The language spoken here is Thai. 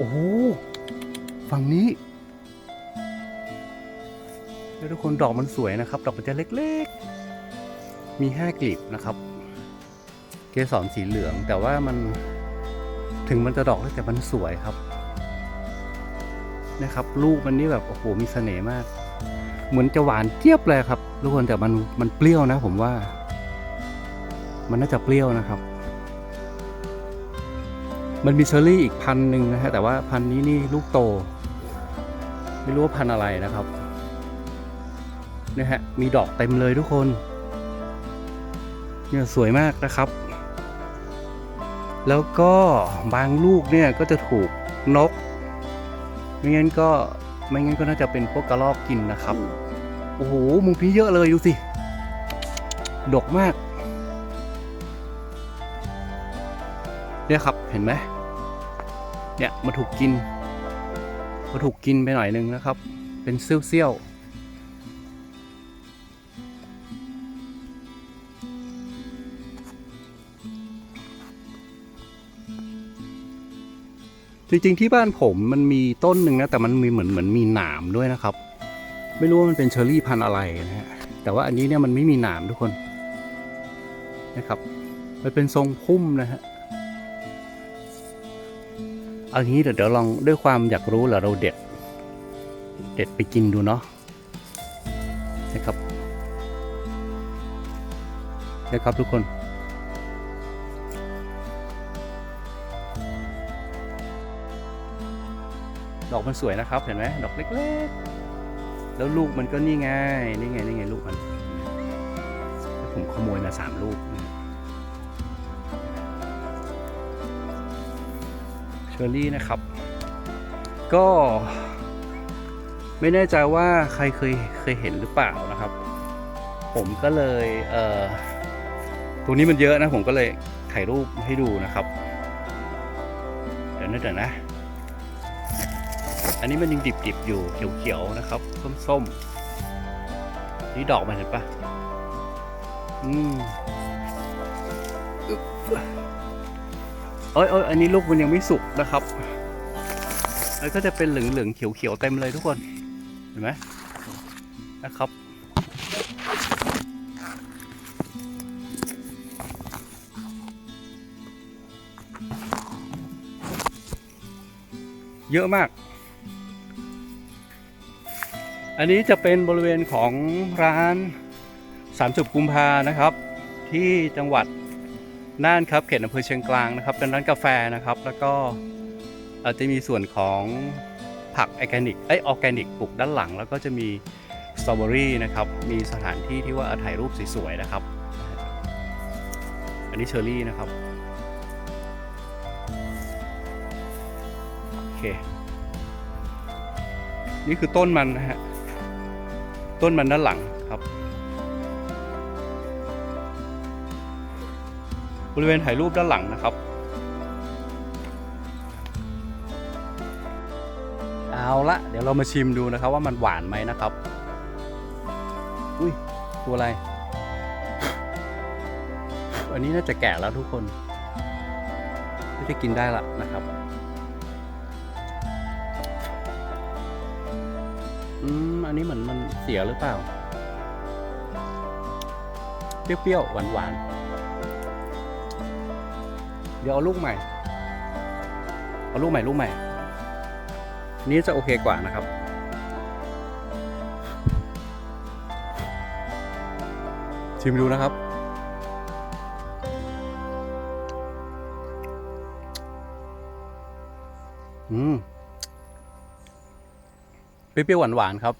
โอ้โหฝั่งนี้แล้วทุกคนดอกมันสวยนะครับ ดอกมันจะเล็กๆ มีห้ากลีบนะครับ เกสรสีเหลืองแต่ว่ามันถึงมันจะดอกเล็กแต่มันสวยครับนะครับ ลูกมันนี่แบบโอ้โหมีเสน่ห์มาก เหมือนจะหวานเจี๊ยบเลยครับ ทุกคนแต่มันมันเปรี้ยวนะ ผมว่า มันน่าจะเปรี้ยวนะครับ มันมีเชอร์รี่อีกพันหนึ่งนะฮะแต่ว่าพันนี้นี่ลูกโต ไม่รู้ว่าพันอะไรนะครับนี่ยฮะมีดอกเต็มเลยทุกคนเนี่ยสวยมากนะครับ แล้วก็บางลูกเนี่ยก็จะถูกนก ไม่งั้นก็ไม่งั้นก็น่าจะเป็นพวกกระรอกกินนะครับ โอ้โหมุงพีเยอะเลยดูสิ ดกมาก เนี่ยครับเห็นไหมเนี่ยมาถูกกินมาถูกกินไปหน่อยนึงนะครับ เป็นเซี่ยวๆจริงๆที่บ้านผมมันมีต้นหนึ่งนะแต่มันมีเหมือนเหมือนมีหนามด้วยนะครับ ไม่รู้ว่ามันเป็นเชอร์รี่พันธุ์อะไรนะฮะแต่ว่าอันนี้เนี่ยมันไม่มีหนามทุกคนนะครับ มันเป็นทรงพุ่มนะฮะ เอางี้เดี๋ยวเดี๋ยวลองด้วยความอยากรู้เหรอเราเด็ด เด็ดไปกินดูเนาะนะครับนะครับทุกคนดอกมันสวยนะครับเห็นไหมดอกเล็กๆ แล้วลูกมันก็นี่ไงนี่ไงนี่ไงลูกมันผมขโมยมาสามลูก อร์รี่นะครับ ก็ไม่แน่ใจว่าใครเคยเคยเห็นหรือเปล่านะครับ ผมก็เลยเอ่อตรงนี้มันเยอะนะผมก็เลยถ่ายรูปให้ดูนะครับเดี๋ยวนะเดี๋ยวนะ อันนี้มันยังดิบๆอยู่เขียวๆนะครับ ส้มๆ นี่ดอกมันเห็นปะอืม เอ้ยเอ้ยอันนี้ลูกมันยังไม่สุกนะครับแล้วก็จะเป็นเหลืองๆเขียวๆเต็มเลยทุกคน เห็นไหมนะครับ เยอะมาก อันนี้จะเป็นบริเวณของร้าน 30 กุมภานะครับ ที่จังหวัด น่านครับเขตอำเภอเชียงกลางนะครับ เป็นร้านกาแฟนะครับ แล้วก็อาจจะมีส่วนของผักออร์แกนิกเอ้ออร์แกนิกปลูกด้านหลัง แล้วก็จะมีสตรอเบอรี่นะครับ มีสถานที่ที่ว่าถ่ายรูปสวยๆนะครับ อันนี้เชอร์รี่นะครับ โอเค นี่คือต้นมันนะฮะ ต้นมันด้านหลังครับ ริเวณถ่ายรูปด้านหลังนะครับ เอาละเดี๋ยวเรามาชิมดูนะครับว่ามันหวานไหมนะครับ อุ้ยตัวอะไร อันนี้น่าจะแก่แล้วทุกคนไม่ได้กินได้ละนะครับ อืม อันนี้เหมือนมันเสียหรือเปล่า เปรี้ยวๆ หวานๆ เดี๋ยวเอาลูกใหม่ เอาลูกใหม่ลูกใหม่ นี้จะโอเคกว่านะครับ ชิมดูนะครับ อืมเปรี้ยวหวานๆครับ